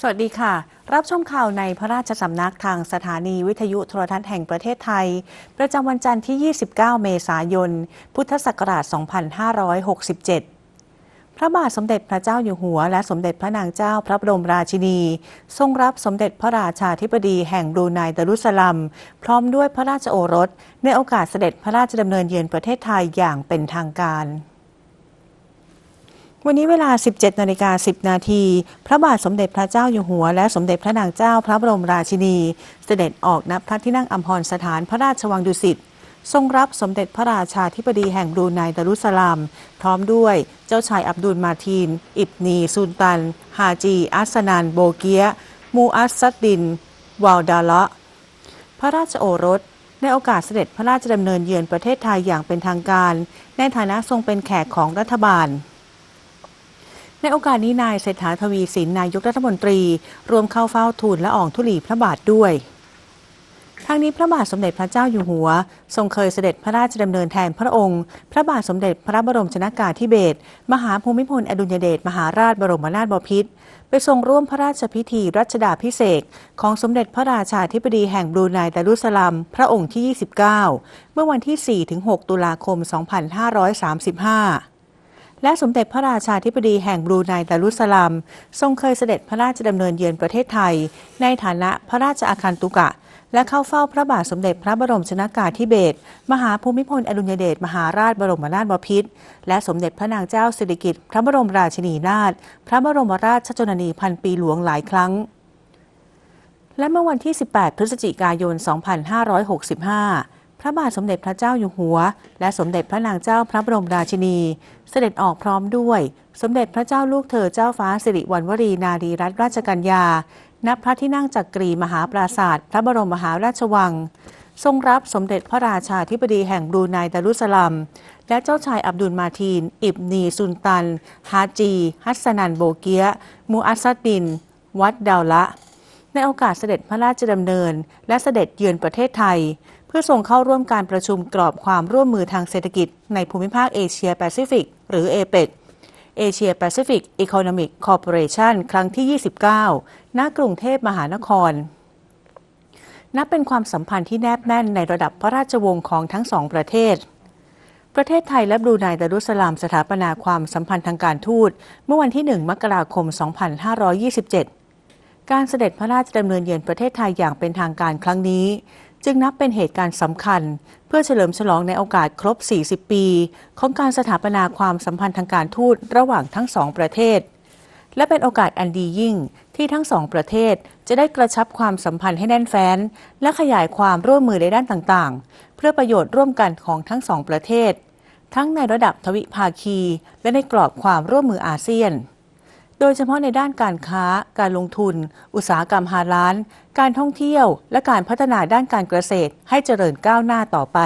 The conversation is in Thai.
สวัสดีค่ะ รับชมข่าวในพระราชสำนักทางสถานีวิทยุโทรทัศน์แห่งประเทศไทย ประจำวันจันทร์ที่ 29 เมษายน พุทธศักราช 2567 พระบาทสมเด็จพระเจ้าอยู่หัว และสมเด็จพระนางเจ้าพระบรมราชินี ทรงรับสมเด็จพระราชาธิบดีแห่งบรูไนดารุสลัม พร้อมด้วยพระราชโอรส ในโอกาสเสด็จพระราชดำเนินเยือนประเทศไทยอย่างเป็นทางการ วันนี้เวลา 17นาฬิกา10 นาที พระบาทสมเด็จพระเจ้าอยู่หัว และสมเด็จพระนางเจ้าพระบรมราชินี เสด็จออกณพระที่นั่งอัมพรสถานพระราชวังดุสิต ทรงรับสมเด็จพระราชาธิบดีแห่งบรูไนดารุสลาม พร้อมด้วยเจ้าชายอับดุลมาทีน อิบนีซุลตัน ฮาจี อัสนันโบเกียมูอัสซัดดิน วาลดาละ พระราชโอรสในโอกาสเสด็จพระราชดำเนินเยือนประเทศไทยอย่างเป็นทางการ ในฐานะทรงเป็นแขกของรัฐบาล ในโอกาสนี้นายเศรษฐาทวีสินนายกรัฐมนตรีรวมเข้าเฝ้าทูลและอ่องธุลีพระบาทด้วยทางนี้พระบาทสมเด็จพระเจ้าอยู่หัว ทรงเคยเสด็จพระราชดำเนินแทนพระองค์ พระบาทสมเด็จพระบรมชนากาธิเบศรมหาภูมิพลอดุลยเดชมหาราชบรมนาถบพิตรไปทรงร่วมพระราชพิธีรัชดาพิเศษของสมเด็จพระราชาธิบดีแห่งบรูไนดารุสลัม พระองค์ที่ 29 เมื่อวันที่ 4-6 ตุลาคม 2535 และสมเด็จพระราชาธิบดีแห่งบรูไนดารุสลามทรงเคยเสด็จพระราชดำเนินเยือนประเทศไทย ในฐานะพระราชอาคันตุกะ และเข้าเฝ้าพระบาทสมเด็จพระบรมชนากาธิเบศรมหาภูมิพลอดุลยเดชมหาราชบรมนาถบพิตรและสมเด็จพระนางเจ้าสิริกิติ์พระบรมราชินีนาถพระบรมราชชนนีพันปีหลวงหลายครั้งและเมื่อวันที่ 18 พฤศจิกายน 2565 พระบาทสมเด็จพระเจ้าอยู่หัว และสมเด็จพระนางเจ้าพระบรมราชินี เสด็จออกพร้อมด้วย สมเด็จพระเจ้าลูกเธอเจ้าฟ้าสิริวัณวรีนารีรัตนราชกัญญา ณ พระที่นั่งจักกรีมหาปราศาสตร์พระบรมมหาราชวัง ทรงรับสมเด็จพระราชาธิบดีแห่งบรูไนดารุสลัม และเจ้าชายอับดุลมาทีน อิบนีซุลตัน ฮาจี ฮัสนันโบเกียมูอัสซัดดิน วัดดาวละ ในโอกาสเสด็จพระราชดำเนิน และเสด็จเยือนประเทศไทย พื่อส่งเข้าร่วมการประชุมกรอบความร่วมมือทางเศรษฐกิจ ในภูมิภาคเอเชียแปซิฟิกหรือเอเปกเอเชียแปซิฟิกอีโคโนมิกคอร์ปอเรชันครั้งที่ 29 ณ กรุงเทพมหานคร นับเป็นความสัมพันธ์ที่แนบแน่นในระดับพระราชวงศ์ของทั้งสองประเทศ ประเทศไทยและบรูไนดารุสลามสถาปนาความสัมพันธ์ทางการทูต เมื่อวันที่ 1 มกราคม 2527 การเสด็จพระราชดำเนินเยือนประเทศไทยอย่างเป็นทางการครั้งนี้ จึงนับเป็นเหตุการณ์สำคัญ เพื่อเฉลิมฉลองในโอกาสครบ 40 ปี ของการสถาปนาความสัมพันธ์ทางการทูตระหว่างทั้งสองประเทศ และเป็นโอกาสอันดียิ่งที่ทั้งสองประเทศจะได้กระชับความสัมพันธ์ให้แน่นแฟ้น และขยายความร่วมมือในด้านต่างๆ เพื่อประโยชน์ร่วมกันของทั้งสองประเทศ ทั้งในระดับทวิภาคี และในกรอบความร่วมมืออาเซียน โดยเฉพาะในด้านการค้า การลงทุน อุตสาหกรรมฮาลาน การท่องเที่ยว และการพัฒนาด้านการเกษตรให้เจริญก้าวหน้าต่อไป